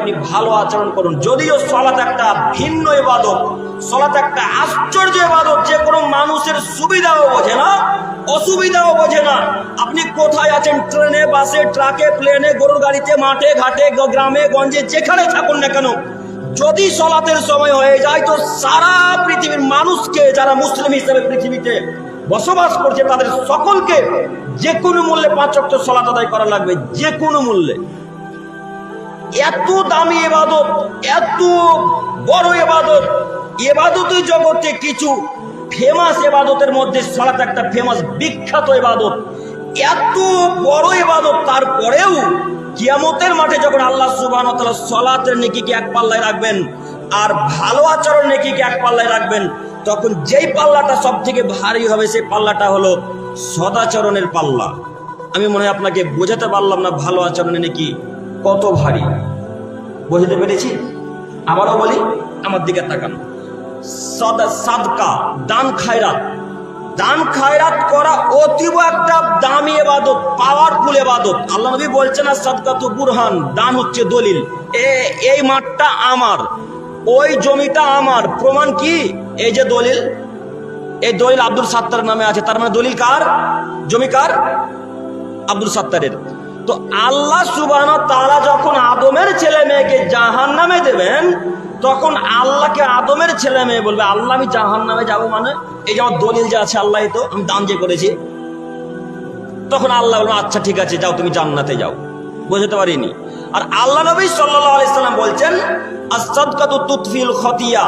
আপনি ভালো আচরণ করুন। যদিও সলাত একটা ভিন্ন ইবাদত সলাত একটা আশ্চর্য ইবাদত, যে কোনো মানুষের সুবিধাও বোঝে না, অসুবিধাও বোঝে না। আপনি কোথায় আছেন? ট্রেনে, বাসে, ট্রাকে, প্লেনে, গরুর গাড়িতে, মাঠে, ঘাটে, গ্রামে, গঞ্জে, যেখানে থাকুন না কেন, যদি সলাতের সময় হয়ে যায়, তো সারা পৃথিবীর মানুষকে, যারা মুসলিম হিসেবে পৃথিবীতে বসবাস করছে, তাদের সকলকে যে কোনো মূল্যে পাঁচ অক্ট সলাত আদায় করা লাগবে, যে কোনো মূল্যে। এত দামি এবাদত, এত বড় এবাদত। এবাদতের জগতে কিছু ফেমাস এবাদতের মধ্যে সলাত একটা ফেমাস বিখ্যাত এবাদত। এত বড় এবাদত, তারপরেও কিয়ামতের মাঠে যখন আল্লাহ সুবাহ সলাতের নেকিকে এক পাল্লায় রাখবেন আর ভালো আচরণ নেকিকে এক পাল্লায় রাখবেন, তখন যেই পাল্লাটা সব থেকে ভারী হবে সেই পাল্লাটা হলো সদাচরণের পাল্লা। আমি মনে হয় আপনাকে বোঝাতে পারলাম না ভালো আচরণে নাকি। কত ভারী? বুঝতে পেরেছি? আবারও বলি, আমার দিকে তাকান। সদা সাদকা, দান খায়রাত। দান খায়রাত করা অতীব একটা দামি এবাদত পাওয়ারফুল এবাদত। আল্লাহ নবী বলছেন না সাদকা তো বুরহান, দান হচ্ছে দলিল। এ, এই মাঠটা আমার, ওই জমিটা আমার। প্রমাণ কি? এই যে দলিল, এই দলিল আব্দুল সাত্তার নামে আছে। তার মানে দলিল কার? জমি কার? আব্দুল সাত্তারের। তো আল্লাহ সুবাহ তারা যখন আদমের ছেলে মেয়েকে জাহান নামে দেবেন, তখন আল্লাহকে আদমের ছেলে মেয়ে বলবে, আল্লাহ, আমি জাহান নামে যাব মানে? এই যে আমার দলিল যে আছে আল্লাহ তো, আমি দান যে করেছি। তখন আল্লাহ বলবেন আচ্ছা ঠিক আছে, যাও, তুমি জান্নাতে যাও। বুঝতে পারিনি। আর আল্লাহ নবী সাল্লাম বলছেন খতিয়া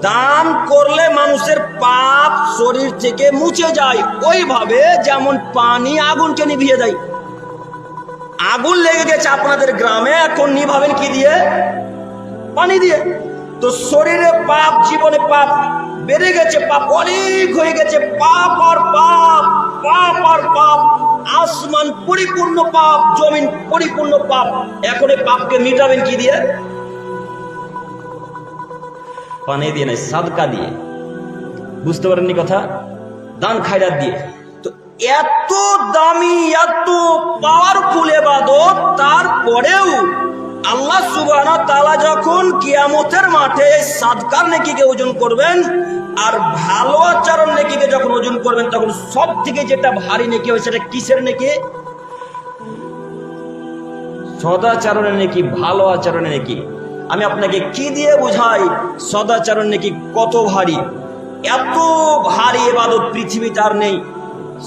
দান করলে মানুষের পাপ শরীর থেকে মুছে যায়। ওইভাবে যেমন পানি আগুনকে নিভিয়ে দেয় আগুন লেগে গেছে আপনাদের গ্রামে, এখন নিভাবেন কি দিয়ে? পানি দিয়ে। তো শরীরে পাপ, জীবনে পাপ বেড়ে গেছে, পাপ অনেক হয়ে গেছে, পাপ আর পাপ পাপ আর পাপ, আসমান পরিপূর্ণ পাপ, জমিন পরিপূর্ণ পাপ। এখন এই পাপকে মিটাবেন কি দিয়ে? পানি দিয়ে নাই সাদকা দিয়ে। বুঝতে পারেননি কথা? দান খায়রাত দিয়ে। এত দামি, এত পাওয়ারফুল এবাদত তারপরেও আল্লাহ সুবহানাহু তালা যখন কিয়ামতের মাঠে সাদকার নেকিকে ওজন করবেন আর ভালো আচরণ নেকিকে যখন ওজন করবেন, তখন সব থেকে যেটা ভারী নেকি হয় সেটা কিসের নেকি? সদাচরণের নেকি, ভালো আচরণের নেকি। আমি আপনাকে কি দিয়ে বুঝাই? সদাচরণ নাকি কত ভারী? এত ভারী এবাদত পৃথিবীতে আর নেই।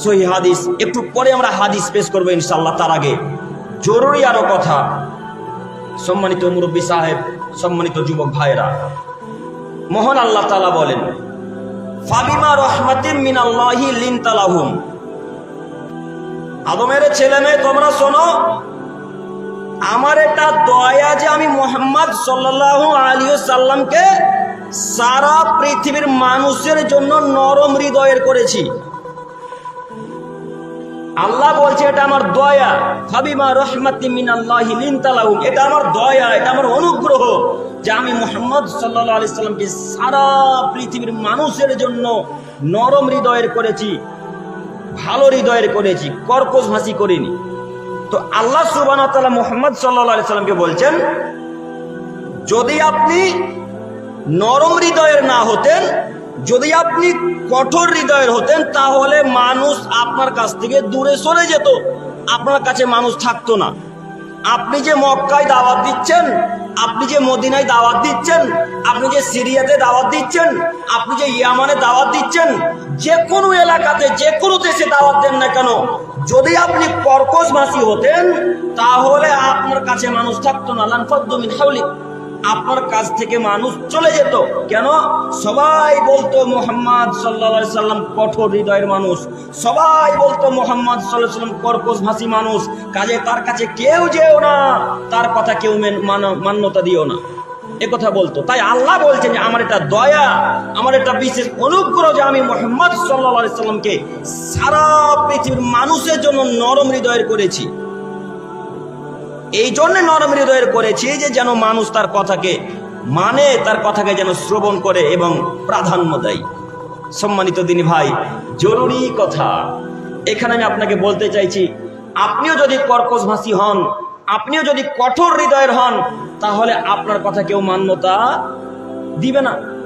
সহি হাদিস। একটু পরে আমরা হাদিস পেশ করব ইনশাল্লাহ তার আগে। জরুরি আরও কথা। সম্মানিত মুরব্বী সাহেব, সম্মানিত যুবক ভাইরা মোহন আল্লাহ তালা বলেন, ফাবিমা রহমাতিম মিনাল্লাহি লিনতালাহুম আদমের ছেলে মেয়ে, তোমরা শোনো, আমার এটা দয়া যে আমি মোহাম্মদ সাল্লাহ আলী সাল্লামকে সারা পৃথিবীর মানুষের জন্য নরম হৃদয়ের করেছি। আল্লাহ বলছে, এটা আমার দয়া। ফাবিমা রহমাতি মিনাল্লাহি লিনতালাহুম। এটা আমার দয়া, এটা আমার অনুগ্রহ যে আমি মোহাম্মদ সাল্লাহ আলি সারা পৃথিবীর মানুষের জন্য নরম হৃদয়ের করেছি, ভালো হৃদয়ের করেছি, কর্কশ ভাষী করিনি। তো আল্লাহ সুবান মোহাম্মদ সাল্লা সাল্লামকে বলছেন, যদি আপনি নরম হৃদয়ের না হতেন যদি আপনি কঠোর হৃদয়ের হতেন, তাহলে মানুষ আপনার কাছ থেকে দূরে সরে যেত। আপনার কাছে মানুষ থাকতো না। আপনি যে মক্কায় দাওয়াত দিচ্ছেন, আপনি যে মদিনায় দাওয়াত দিচ্ছেন, আপনি যে সিরিয়াতে দাওয়াত দিচ্ছেন, আপনি যে ইয়ামানে দাওয়াত দিচ্ছেন, যে কোনো এলাকাতে, যে কোনো দেশে দাওয়াত দেন না কেন, যদি আপনি কর্কশ ভাষী হতেন, তাহলে আপনার কাছে মানুষ থাকতো না। লানফদ্দমিন হাউলি আপনার কাছ থেকে মানুষ চলে যেত। কেন? সবাই বলতো মোহাম্মদ সাল্লা সাল্লাম কঠোর হৃদয়ের মানুষ। সবাই বলতো মোহাম্মদ সাল্লাহ সাল্লাম কর্কশ ভাষী মানুষ। কাজে তার কাছে কেউ যেও না। তার কথা কেউ মেন- মান্যতা দিও না। কথা বলতো। তাই আল্লাহ বলছেন যে, আমার এটা দয়া, আমার এটা বিশেষ অনুগ্রহ যে আমি মোহাম্মদ সাল্লা সাল্লামকে সারা পৃথিবীর মানুষের জন্য নরম হৃদয়ের করেছি। এই জন্য নরম হৃদয়ের করেছি যে যেন মানুষ তার কথাকে মানে তার কথাকে যেন শ্রবণ করে এবং প্রাধান্য দেয়। সম্মানিত দিনী ভাই, জরুরি কথা। এখানে আমি আপনাকে বলতে চাইছি, আপনিও যদি কর্কশ ভাষী হন, আপনিও যদি কঠোর হৃদয়ের হন, তাহলে আপনার কথা কেউ মান্যতা দিবে না।